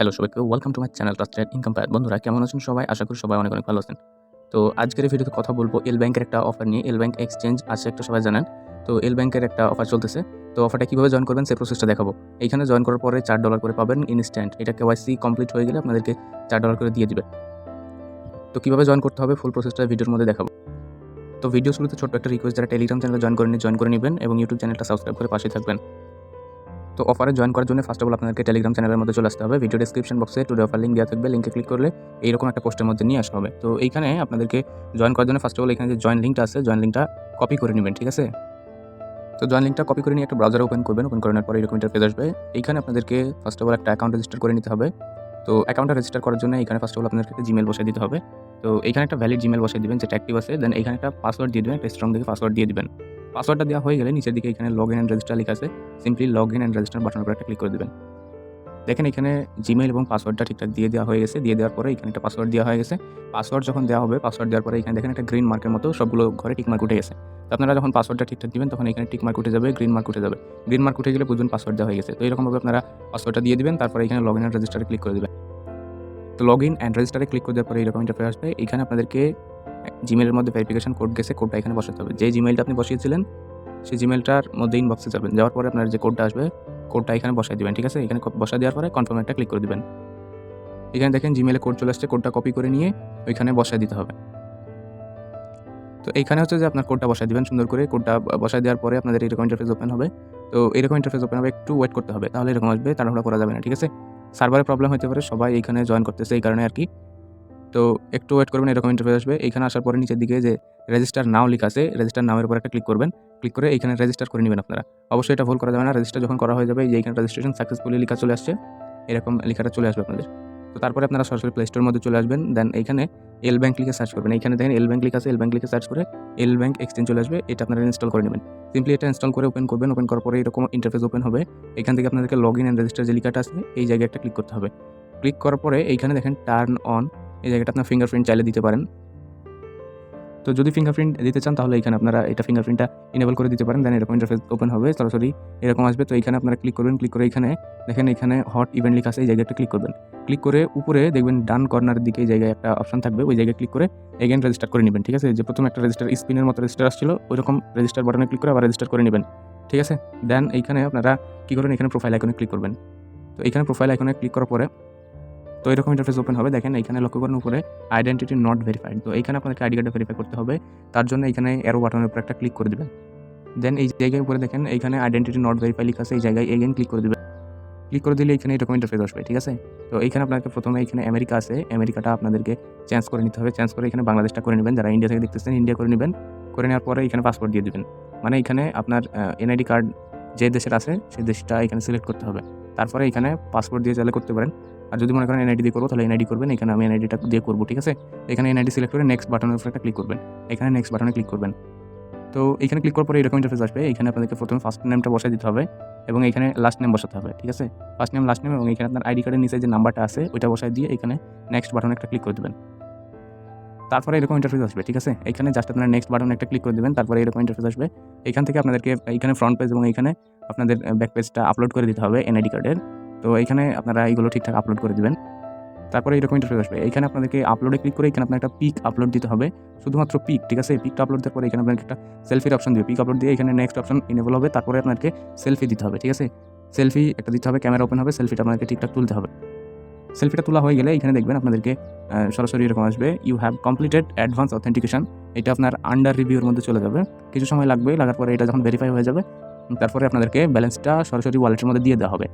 Hello সবাইকে welcome to my channel trusted income path বন্ধুরা, কেমন আছেন সবাই? আশা করি সবাই অনেক অনেক ভালো আছেন। তো আজকের এই ভিডিওতে কথা বলব এল ব্যাংকের একটা অফার নিয়ে। এল ব্যাংক এক্সচেঞ্জ আছে একটা সবাই জানেন। তো এল ব্যাংকের একটা অফার চলতেছে। তো অফারটা কীভাবে জয়েন করবেন, সেই প্রসেসটা দেখাবো। এইখানে জয়েন করার পরে চার ডলার করে পাবেন ইনস্ট্যান্ট এটা কেওয়াইসি কমপ্লিট হয়ে গেলে আপনাদেরকে চার ডলার করে দিয়ে দিবে। তো কীভাবে জয়েন করতে হবে ফুল প্রসেসটা ভিডিওর মধ্যে দেখাবো। তো ভিডিও শুরুতে ছোট্ট একটা রিকোয়েস্ট যারা টেলিগ্রাম চ্যানেলে জয়েন করেনি জয়েন করে নেবেন এবং ইউটিউব চ্যানেলটা সাবস্ক্রাইব করে পাশে থাকবেন। তো অফারে জয়েন করার জন্য ফার্স্ট অফ অল আপনাদেরকে টেলিগ্রাম চ্যানেলের মধ্যে চলে আসতে হবে। ভিডিও ডিসক্রিপশন বক্সে টুডে অফার লিঙ্ক দেওয়া থাকবে। লিঙ্কে ক্লিক করলে এইরকম একটা পোস্টের মধ্যে নিয়ে আসা হবে। তো এইখানে আপনাদেরকে জয়েন করার জন্য ফার্স্ট অফ অল এখানে যে জয়েন লিঙ্কটা আছে জয়েন লিঙ্কটা কপি করে নেবেন, ঠিক আছে? তো জয়েন লিঙ্কটা কপি করে নিয়ে একটা ব্রাউজার ওপেন করবেন। ওপেন করানোর পরে এরকম ইন্টারফেস আসবে। এইখানে আপনাদেরকে ফার্স্ট অফ অল একটা অ্যাকাউন্ট রেজিস্টার করে নিতে হবে। তো অ্যাকাউন্টটা রেজিস্টার করার জন্য এখানে ফার্স্ট অফ অল আপনাদেরকে একটা জিমেল বসিয়ে দিতে হবে। তো এখানে একটা ভ্যালিড জিমেল বসিয়ে দিবেন, যেটা অ্যাক্টিভ আছে। দেন এখানে একটা পাসওয়ার্ড দিয়ে দেবেন, একটা স্ট্রং দিকে পাসওয়ার্ড দিয়ে দিবেন। পাসওয়ার্ডটা দেওয়া হয়ে গেলে নিচের দিকে এখানে লগ ইন অ্যান্ড রেজিস্টার লেখা আছে। Simply log in and register বাটনের উপর একটা ক্লিক করে দেবেন। দেখেন এখানে জিমেল এবং পাসওয়ার্ডটা ঠিকঠাক দিয়ে দেওয়া হয়ে গেছে। দিয়ে দেওয়ার পরে এখানে একটা পাসওয়ার্ড দেওয়া হয়ে গেছে। পাসওয়ার্ড যখন দেওয়া হবে পাসওয়ার্ড দেওয়ার পরে এখানে দেখেন একটা গ্রিন মার্কের মতো সবগুলো ঘরে টিক মার্ক উঠে গেছে। তো আপনারা যখন পাসওয়ার্ডটা ঠিকঠাক দিবেন, তখন এখানে টিক মার্ক উঠে যাবে গ্রিন মার্ক উঠে যাবে। গ্রিন মার্ক উঠে গেলে বুঝবেন পাসওয়ার্ড দেওয়া হয়ে গেছে। তো এরকমভাবে আপনারা পাসওয়ার্ডটা দিয়ে দিবেন, তারপরে এখানে লগ ইন অ্যান্ড রেজিস্টারে ক্লিক করে দেবেন। তো লগ ইন অ্যান্ড রেজিস্টারে ক্লিক করে দেওয়ার পরে এরকম ইন্টারফেস আসবে। এখানে আপনাদেরকে জিমেলের মধ্যে ভেরিফিকেশন কোড গেছে কোডটা এখানে বসাতে হবে। যে জিমেলটা আপনি বসিয়েছিলেন, সেই জিমেলটার মধ্যে ইনবক্সে যাবেন। যাওয়ার পরে আপনার যে কোডটা আসবে কোডটা এখানে বসাই দিবেন, ঠিক আছে? এখানে বসা দেওয়ার পরে কনফার্ম একটা ক্লিক করে দেবেন। এখানে দেখেন জিমেলে কোড চলে আসছে কোডটা কপি করে নিয়ে ওইখানে বসাই দিতে হবে। তো এইখানে হচ্ছে যে আপনার কোডটা বসাই দিবেন, সুন্দর করে কোডটা বসাই দেওয়ার পরে আপনাদের এরকম ইন্টারফেস ওপেন হবে। তো এরকম ইন্টারফেস ওপেন হবে, একটু ওয়েট করতে হবে, তাহলে এরকম আসবে, তাড়াহুড়া করা যাবে না, ঠিক আছে? সার্ভারে প্রবলেম হতে পারে, সবাই এইখানে জয়েন করতেছে, এই কারণে আর কি। তো একটু ওয়েট করবেন, এরকম ইন্টারফেস আসবে। এখানে আসার পরে নিচের দিকে যে রেজিস্টার নাও লেখা আছে রেজিস্টার নামের উপর একটা ক্লিক করবেন। ক্লিক করে এখানে রেজিস্টার করে নেবেন আপনারা। অবশ্যই এটা ভুল করা যাবে না। রেজিস্টার যখন করা হয়ে যাবে যে এখানে রেজিস্ট্রেশন সাকসেসফুলি লেখা চলে আসছে, এরকম লেখাটা চলে আসবে আপনাদের। তো তারপরে আপনারা সরাসরি প্লে স্টোর মধ্যে চলে আসবেন। দেন এইখানে এল ব্যাঙ্ক লিখে সার্চ করবেন। এইখানে দেখেন এল ব্যাঙ্ক লিখে আছে এল ব্যাঙ্ক লিখে সার্চ করে এল ব্যাঙ্ক এক্সচেঞ্জ চলে আসবে। এটা আপনারা ইনস্টল করে নেবেন। সিম্পলি এটা ইনস্টল করে ওপেন করবেন। ওপেন করার পরে এরকম ইন্টারফেস ওপেন হবে। এখান থেকে আপনাদেরকে লগ ইন অ্যান্ড রেজিস্টার যে লেখাটা আছে, এই জায়গায় একটা ক্লিক করতে হবে। ক্লিক করার পরে এইখানে দেখেন টার্ন অন এই জায়গাটা আপনার ফিঙ্গারপ্রিন্ট চাইলে দিতে পারেন। তো যদি ফিঙ্গারপ্রিন্ট দিতে চান, তাহলে এখানে আপনারা এটা ফিঙ্গারপ্রিন্টটা ইনেবল করে দিতে পারেন। দেন এরকম ইন্টারফেস ওপেন হবে, সরাসরি এরকম আসবে। তো এখানে আপনারা ক্লিক করবেন ক্লিক করে এখানে দেখেন এখানে হট ইভেন্ট লিখা আছে, এই জায়গাটা ক্লিক করবেন। ক্লিক করে উপরে দেখবেন ডান কর্নারের দিকে এই জায়গায় একটা অপশন থাকবে, ওই জায়গায় ক্লিক করে এগেন রেজিস্টার করে নেবেন, ঠিক আছে? যে প্রথমে একটা রেজিস্টার স্পিনের মতো রেজিস্টার আসছিল, ওইরকম রেজিস্টার বাটনে ক্লিক করে আবার রেজিস্টার করে নেবেন, ঠিক আছে? দেন এইখানে আপনারা কী করবেন? এখানে প্রোফাইল আইকনে ক্লিক করবেন। তো এখানে প্রোফাইল আইকনে ক্লিক করার পরে তো এরকম ইন্টারফেস ওপেন হবে। দেখেন এখানে লক্ষ্য করেন, উপরে আইডেন্টিটি নট ভেরিফাইড তো এইখানে আপনাকে আইডি কার্ডটা ভেরিফাই করতে হবে। তার জন্য এখানে অ্যারো বাটনের উপর একটা ক্লিক করে দেবেন। দেন এই জায়গায় উপরে দেখেন, এইখানে আইডেন্টিটি নট ভেরিফাই লেখা আছে, এই জায়গায় এগেন ক্লিক করে দেবেন। ক্লিক করে দিলে এখানে এরকম ইন্টারফেস আসবে, ঠিক আছে? তো এইখানে আপনাকে প্রথমে এখানে আমেরিকা আছে। আমেরিকাটা আপনাদেরকে চেঞ্জ করে নিতে হবে। চেঞ্জ করে এখানে বাংলাদেশটা করে নেবেন। যারা ইন্ডিয়া থেকে দেখতেছেন ইন্ডিয়া করে নেবেন। করে নেওয়ার পরে এখানে পাসপোর্ট দিয়ে দেবেন। মানে এখানে আপনার এনআইডি কার্ড যে দেশের আছে সেই দেশটা এখানে সিলেক্ট করতে হবে। তারপরে এখানে পাসপোর্ট দিয়ে চাইলে করতে পারেন। আর যদি মনে করেন এনআইডি দিয়ে করব, তাহলে এনআইডি করবেন, এখানে আমি এনআইডিটা দিয়ে করব, ঠিক আছে? এখানে এনআইডি সিলেক্ট করে নেক্সট বাটনের উপর একটা ক্লিক করবেন। এখানে নেক্সট বাটনে ক্লিক করবেন। তো এখানে ক্লিক করার পরে এরকম ইন্টারফেস আসবে। এখানে আপনাদেরকে প্রথমে ফার্স্ট নেমটা বসাই দিতে হবে এবং এখানে লাস্ট নেম বসাতে হবে, ঠিক আছে? ফার্স্ট নেম লাস্ট নেম এবং এখানে আপনার আইডি কার্ডের নিচে যে নাম্বারটা আছে, ওইটা বসাই দিয়ে এখানে নেক্সট বাটনে একটা ক্লিক করে দেবেন। তারপরে এরকম ইন্টারফেস আসবে, ঠিক আছে? এখানে জাস্ট আপনার নেক্সট বাটনে একটা ক্লিক করে দেবেন, তারপরে এরকম ইন্টারফেস আসবে। এখান থেকে আপনাদেরকে এখানে ফ্রন্ট পেজ এবং এখানে আপনাদের ব্যাক পেজটা আপলোড করে দিতে হবে এনআইডি কার্ডের তো এখানে আপনারা এইগুলো ঠিকঠাক আপলোড করে দেবেন। তারপরে এরকম ইন্টারফেস আসবে। এখানে আপনাদেরকে আপলোডে ক্লিক করে এখানে আপনার একটা পিক আপলোড দিতে হবে। শুধুমাত্র পিক ঠিক আছে? পিকটা আপলোড দেওয়ার পরে এখানে আপনাকে একটা সেলফির অপশন দিবে। পিক আপলোড দিয়ে এখানে নেক্সট অপশন ইনেবল হবে। তারপরে আপনাকে সেলফি দিতে হবে, ঠিক আছে? সেলফি একটা দিতে হবে ক্যামেরা ওপেন হবে সেলফিটা আপনাকে ঠিকঠাক তুলতে হবে। সেলফিটা তোলা হয়ে গেলে এখানে দেখবেন আপনাদেরকে সরাসরি এরকম আসবে you have completed advance authentication এটা আপনার আন্ডার রিভিউর মধ্যে চলে যাবে। কিছু সময় লাগবে, লাগার পরে এটা যখন ভেরিফাই হয়ে যাবে, তারপরে আপনাদেরকে ব্যালেন্সটা সরাসরি ওয়ালেটের মধ্যে দিয়ে দেওয়া হবে।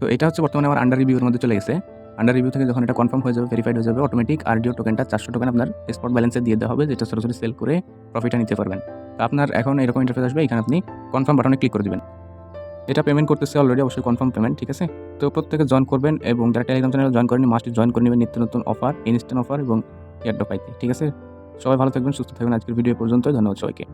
তো এটা হচ্ছে বর্তমানে আমার আন্ডার রিভিউর মধ্যে চলে গেছে। আন্ডার রিভিউ থেকে যখন এটা কনফার্ম হয়ে যাবে ভেরিফাইড হয়ে যাবে অটোমেটিক আরডিও টোকেনটা চারশো টোকেন আপনার স্পট ব্যালেন্সে দিয়ে দেওয়া হবে, যেটা সরাসরি সেল করে প্রফিটটা নিতে পারবেন। আপনার এখন এরকম ইন্টারফেস আসবে, এখানে আপনি কনফার্ম বাটনে ক্লিক করে দেবেন। এটা পেমেন্ট করতেছে অলরেডি অবশ্যই কনফার্ম পেমেন্ট ঠিক আছে? তো প্রত্যেকে জয়েন করবেন এবং যারা টেলিগ্রাম চ্যানেল জয়েন করেনি মাস্টে জয়েন করে নেবেন নিত্য নতুন অফার ইনস্ট্যান্ট অফার এবং এয়ারড্রপ পাইতে ঠিক আছে? সবাই ভালো থাকবেন, সুস্থ থাকবেন, আজকের ভিডিও পর্যন্ত ধন্যবাদ সবাইকে।